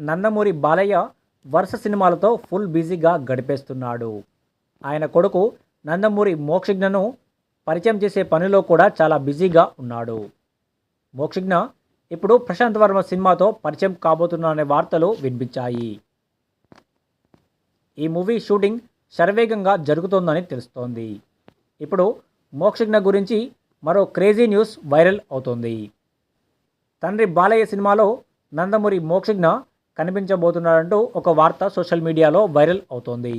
నందమూరి బాలయ్య వరుస సినిమాలతో ఫుల్ బిజీగా గడిపేస్తున్నాడు. ఆయన కొడుకు నందమూరి మోక్షజ్ఞను పరిచయం చేసే పనిలో కూడా చాలా బిజీగా ఉన్నాడు. మోక్షజ్ఞ ఇప్పుడు ప్రశాంత్ వర్మ సినిమాతో పరిచయం కాబోతున్నారనే వార్తలు వినిపించాయి. ఈ మూవీ షూటింగ్ శరవేగంగా జరుగుతోందని తెలుస్తోంది. ఇప్పుడు మోక్షజ్ఞ గురించి మరో క్రేజీ న్యూస్ వైరల్ అవుతోంది. తండ్రి బాలయ్య సినిమాలో నందమూరి మోక్షజ్ఞ కనిపించబోతున్నాడంటూ ఒక వార్త సోషల్ మీడియాలో వైరల్ అవుతోంది.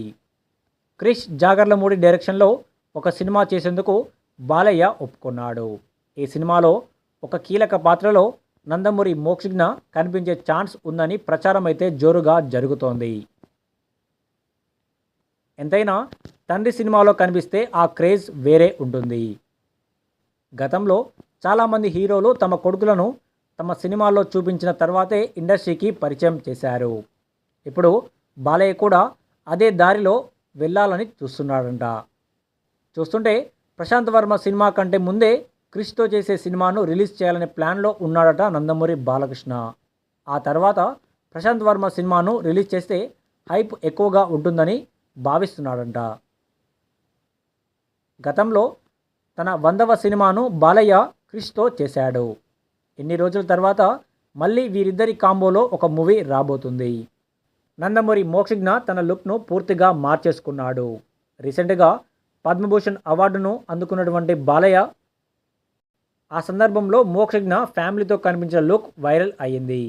క్రిష్ జాగర్లమూడి డైరెక్షన్లో ఒక సినిమా చేసేందుకు బాలయ్య ఒప్పుకున్నాడు. ఈ సినిమాలో ఒక కీలక పాత్రలో నందమూరి మోక్షజ్ఞ కనిపించే ఛాన్స్ ఉందని ప్రచారం అయితే జోరుగా జరుగుతోంది. ఎంతైనా తండ్రి సినిమాలో కనిపిస్తే ఆ క్రేజ్ వేరే ఉంటుంది. గతంలో చాలామంది హీరోలు తమ కొడుకులను తమ సినిమాల్లో చూపించిన తర్వాతే ఇండస్ట్రీకి పరిచయం చేశారు. ఇప్పుడు బాలయ్య కూడా అదే దారిలో వెళ్ళాలని చూస్తున్నాడంట. చూస్తుంటే ప్రశాంత్ వర్మ సినిమా కంటే ముందే క్రిష్తో చేసే సినిమాను రిలీజ్ చేయాలనే ప్లాన్లో ఉన్నాడట నందమూరి బాలకృష్ణ. ఆ తర్వాత ప్రశాంత్ వర్మ సినిమాను రిలీజ్ చేస్తే హైప్ ఎక్కువగా ఉంటుందని భావిస్తున్నాడంట. గతంలో తన వందవ సినిమాను బాలయ్య క్రిష్తో చేశాడు. ఎన్ని రోజుల తర్వాత మళ్ళీ వీరిద్దరి కాంబోలో ఒక మూవీ రాబోతుంది. నందమూరి మోక్షజ్ఞ తన లుక్ను పూర్తిగా మార్చేసుకున్నాడు. రీసెంట్గా పద్మభూషణ్ అవార్డును అందుకున్నటువంటి బాలయ్య ఆ సందర్భంలో మోక్షజ్ఞ ఫ్యామిలీతో కనిపించిన లుక్ వైరల్ అయ్యింది.